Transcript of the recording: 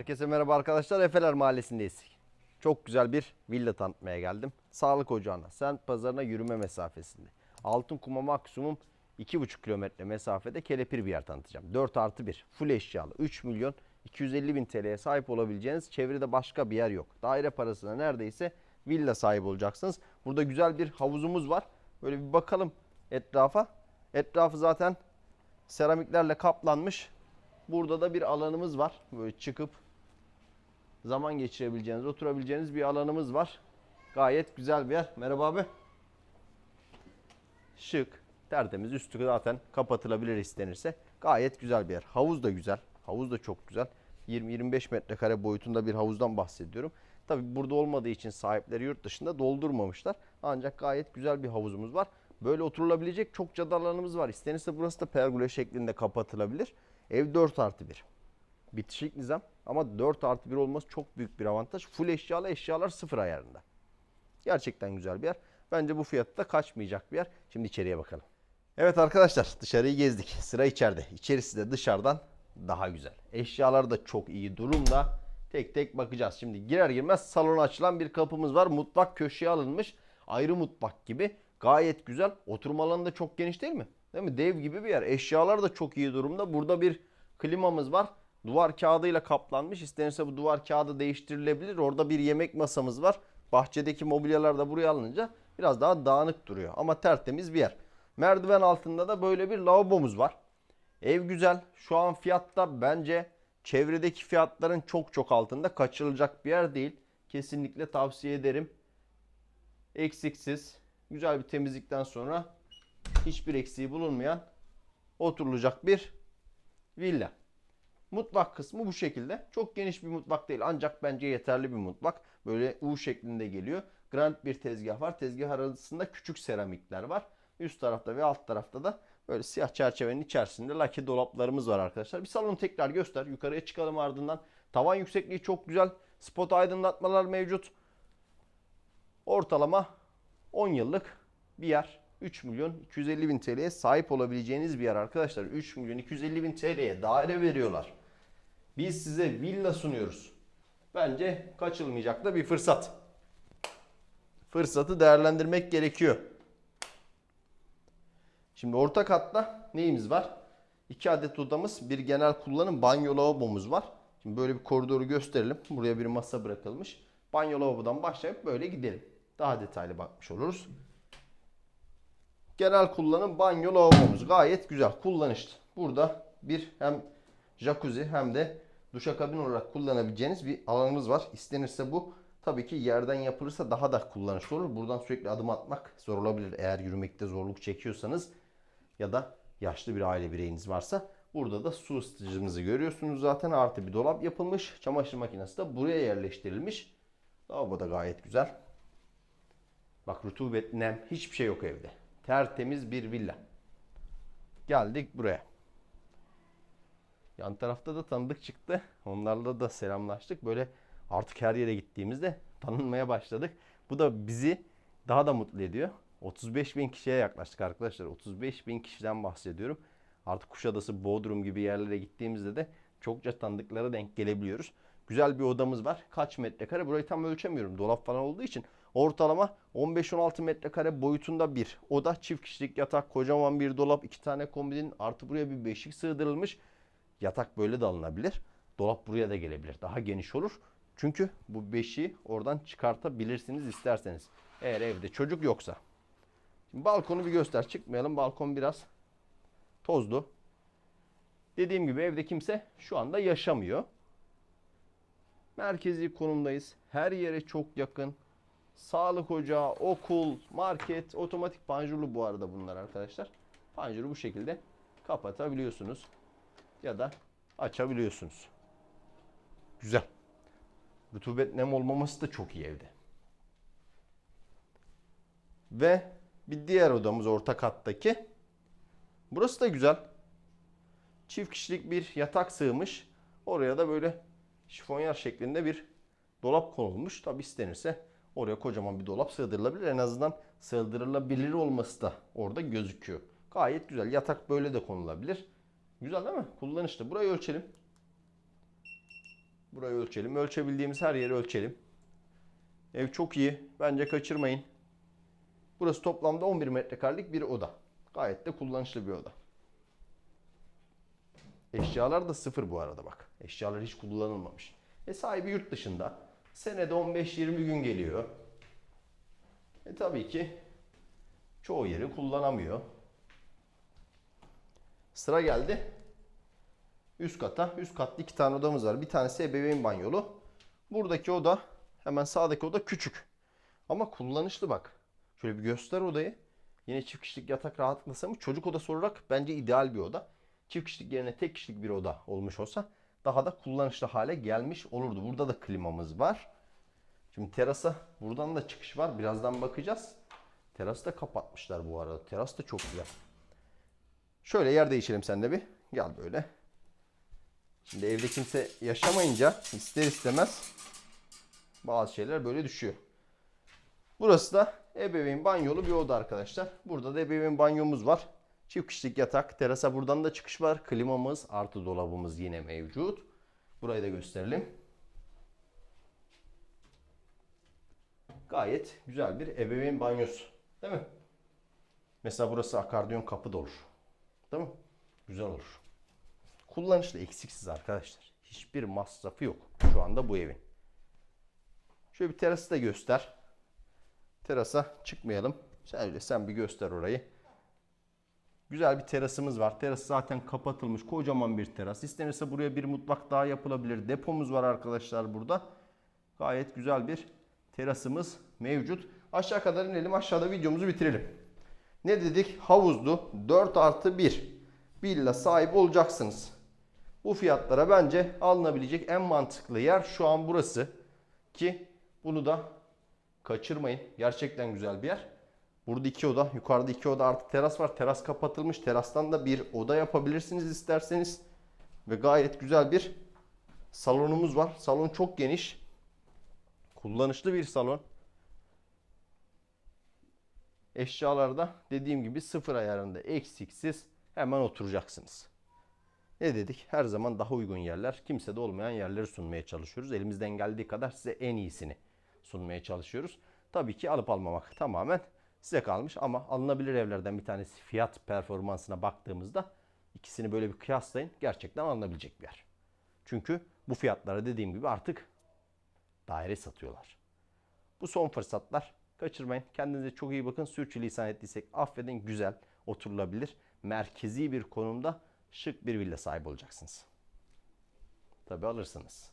Herkese merhaba arkadaşlar. Efeler Mahallesi'ndeyiz. Çok güzel bir villa tanıtmaya geldim. Sağlık ocağına, semt pazarına yürüme mesafesinde. Altın kuma maksimum 2,5 kilometre mesafede kelepir bir yer tanıtacağım. 4 artı 1. Full eşyalı. 3 milyon 250 bin TL'ye sahip olabileceğiniz çevrede başka bir yer yok. Daire parasına neredeyse villa sahibi olacaksınız. Burada güzel bir havuzumuz var. Böyle bir bakalım etrafa. Etrafı zaten seramiklerle kaplanmış. Burada da bir alanımız var. Böyle çıkıp zaman geçirebileceğiniz, oturabileceğiniz bir alanımız var. Gayet güzel bir yer. Merhaba abi. Şık, tertemiz. Üstü zaten kapatılabilir istenirse. Gayet güzel bir yer. Havuz da güzel. Havuz da çok güzel. 20-25 metrekare boyutunda bir havuzdan bahsediyorum. Tabi burada olmadığı için sahipleri yurt dışında doldurmamışlar. Ancak gayet güzel bir havuzumuz var. Böyle oturulabilecek çok alanımız var. İstenirse burası da pergola şeklinde kapatılabilir. Ev 4 artı 1. Bitişik nizam ama 4 artı 1 olması çok büyük bir avantaj. Full eşyalı eşyalar sıfır ayarında. Gerçekten güzel bir yer. Bence bu fiyatta kaçmayacak bir yer. Şimdi içeriye bakalım. Evet arkadaşlar dışarıyı gezdik. Sıra içeride. İçerisi de dışarıdan daha güzel. Eşyalar da çok iyi durumda. Tek tek bakacağız. Şimdi girer girmez salona açılan bir kapımız var. Mutfak köşeye alınmış. Ayrı mutfak gibi. Gayet güzel. Oturma alanı da çok geniş değil mi? Değil mi? Dev gibi bir yer. Eşyalar da çok iyi durumda. Burada bir klimamız var. Duvar kağıdıyla kaplanmış. İstenirse bu duvar kağıdı değiştirilebilir. Orada bir yemek masamız var. Bahçedeki mobilyalar da buraya alınınca biraz daha dağınık duruyor. Ama tertemiz bir yer. Merdiven altında da böyle bir lavabomuz var. Ev güzel. Şu an fiyatta bence çevredeki fiyatların çok çok altında kaçırılacak bir yer değil. Kesinlikle tavsiye ederim. Eksiksiz, güzel bir temizlikten sonra hiçbir eksiği bulunmayan oturulacak bir villa. Mutfak kısmı bu şekilde. Çok geniş bir mutfak değil ancak bence yeterli bir mutfak. Böyle U şeklinde geliyor. Grand bir tezgah var. Tezgah arasında küçük seramikler var. Üst tarafta ve alt tarafta da böyle siyah çerçevenin içerisinde laki dolaplarımız var arkadaşlar. Bir salonu tekrar göster. Yukarıya çıkalım ardından. Tavan yüksekliği çok güzel. Spot aydınlatmalar mevcut. Ortalama 10 yıllık bir yer. 3 milyon 250 bin TL'ye sahip olabileceğiniz bir yer arkadaşlar. 3 milyon 250 bin TL'ye daire veriyorlar. Biz size villa sunuyoruz. Bence kaçılmayacak da bir fırsat. Fırsatı değerlendirmek gerekiyor. Şimdi orta katta neyimiz var? 2 adet odamız, bir genel kullanım banyo lavabomuz var. Şimdi böyle bir koridoru gösterelim. Buraya bir masa bırakılmış. Banyo lavabodan başlayıp böyle gidelim. Daha detaylı bakmış oluruz. Genel kullanım banyo lavabomuz gayet güzel, kullanışlı. Burada bir hem jacuzzi hem de duşakabin olarak kullanabileceğiniz bir alanımız var. İstenirse bu tabii ki yerden yapılırsa daha da kullanışlı olur. Buradan sürekli adım atmak zor olabilir eğer yürümekte zorluk çekiyorsanız ya da yaşlı bir aile bireyiniz varsa. Burada da su ısıtıcımızı görüyorsunuz zaten artı bir dolap yapılmış. Çamaşır makinesi de buraya yerleştirilmiş. Lavabo da gayet güzel. Bak rutubet, nem hiçbir şey yok evde. Tertemiz bir villa. Geldik buraya. Yan tarafta da tanıdık çıktı. Onlarla da selamlaştık. Böyle artık her yere gittiğimizde tanınmaya başladık. Bu da bizi daha da mutlu ediyor. 35 bin kişiye yaklaştık arkadaşlar. 35 bin kişiden bahsediyorum. Artık Kuşadası, Bodrum gibi yerlere gittiğimizde de çokça tanıdıklara denk gelebiliyoruz. Güzel bir odamız var. Kaç metrekare? Burayı tam ölçemiyorum. Dolap falan olduğu için. Ortalama 15-16 metrekare boyutunda bir oda. Çift kişilik yatak, kocaman bir dolap, iki tane kombinin artı buraya bir beşik sığdırılmış. Yatak böyle de alınabilir. Dolap buraya da gelebilir. Daha geniş olur. Çünkü bu beşiği oradan çıkartabilirsiniz isterseniz. Eğer evde çocuk yoksa. Şimdi balkonu bir göster. Çıkmayalım. Balkon biraz tozlu. Dediğim gibi evde kimse şu anda yaşamıyor. Merkezi konumdayız. Her yere çok yakın. Sağlık ocağı, okul, market, otomatik panjurlu bu arada bunlar arkadaşlar. Panjuru bu şekilde kapatabiliyorsunuz ya da açabiliyorsunuz. Güzel. Rutubet nem olmaması da çok iyi evde. Ve bir diğer odamız orta kattaki. Burası da güzel. Çift kişilik bir yatak sığmış. Oraya da böyle şifonyer şeklinde bir dolap konulmuş. Tabi istenirse oraya kocaman bir dolap sığdırılabilir. En azından sığdırılabilir olması da orada gözüküyor. Gayet güzel. Yatak böyle de konulabilir. Güzel değil mi? Kullanışlı. Burayı ölçelim. Burayı ölçelim. Ölçebildiğimiz her yeri ölçelim. Ev çok iyi. Bence kaçırmayın. Burası toplamda 11 metrekarelik bir oda. Gayet de kullanışlı bir oda. Eşyalar da sıfır bu arada bak. Eşyalar hiç kullanılmamış. E sahibi yurt dışında. Senede 15-20 gün geliyor. E tabii ki çoğu yeri kullanamıyor. Sıra geldi. Üst kata. Üst katta iki tane odamız var. Bir tanesi ebeveyn banyolu. Buradaki oda hemen sağdaki oda küçük. Ama kullanışlı bak. Şöyle bir göster odayı. Yine çift kişilik yatak rahatlıkla sığmış. Çocuk odası olarak bence ideal bir oda. Çift kişilik yerine tek kişilik bir oda olmuş olsa daha da kullanışlı hale gelmiş olurdu. Burada da klimamız var. Şimdi terasa buradan da çıkış var. Birazdan bakacağız. Terası da kapatmışlar bu arada. Teras da çok güzel. Şöyle yer değişelim sen de bir. Gel böyle. Şimdi evde kimse yaşamayınca ister istemez bazı şeyler böyle düşüyor. Burası da ebeveyn banyolu bir oda arkadaşlar. Burada da ebeveyn banyomuz var. Çift kişilik yatak. Terasa buradan da çıkış var. Klimamız artı dolabımız yine mevcut. Burayı da gösterelim. Gayet güzel bir ebeveyn banyosu. Değil mi? Mesela burası akardiyon kapı da olur. Değil mi? Güzel olur. Kullanışlı eksiksiz arkadaşlar. Hiçbir masrafı yok şu anda bu evin. Şöyle bir terası da göster. Terasa çıkmayalım. Sen öyle sen bir göster orayı. Güzel bir terasımız var. Teras zaten kapatılmış. Kocaman bir teras. İstenirse buraya bir mutfak daha yapılabilir. Depomuz var arkadaşlar burada. Gayet güzel bir terasımız mevcut. Aşağı kadar inelim. Aşağıda videomuzu bitirelim. Ne dedik? Havuzlu 4 artı 1 villa sahibi olacaksınız. Bu fiyatlara bence alınabilecek en mantıklı yer şu an burası. Ki bunu da kaçırmayın. Gerçekten güzel bir yer. Burada iki oda, yukarıda iki oda artı teras var. Teras kapatılmış. Terastan da bir oda yapabilirsiniz isterseniz. Ve gayet güzel bir salonumuz var. Salon çok geniş. Kullanışlı bir salon. Eşyalarda dediğim gibi sıfır ayarında eksiksiz hemen oturacaksınız. Ne dedik? Her zaman daha uygun yerler, kimsede olmayan yerleri sunmaya çalışıyoruz. Elimizden geldiği kadar size en iyisini sunmaya çalışıyoruz. Tabii ki alıp almamak tamamen size kalmış ama alınabilir evlerden bir tanesi fiyat performansına baktığımızda ikisini böyle bir kıyaslayın. Gerçekten alınabilecek bir yer. Çünkü bu fiyatlara dediğim gibi artık daire satıyorlar. Bu son fırsatlar. Kaçırmayın. Kendinize çok iyi bakın. Sürçülisan ettiysek affedin. Güzel, oturulabilir, merkezi bir konumda şık bir villa sahibi olacaksınız. Tabi alırsınız.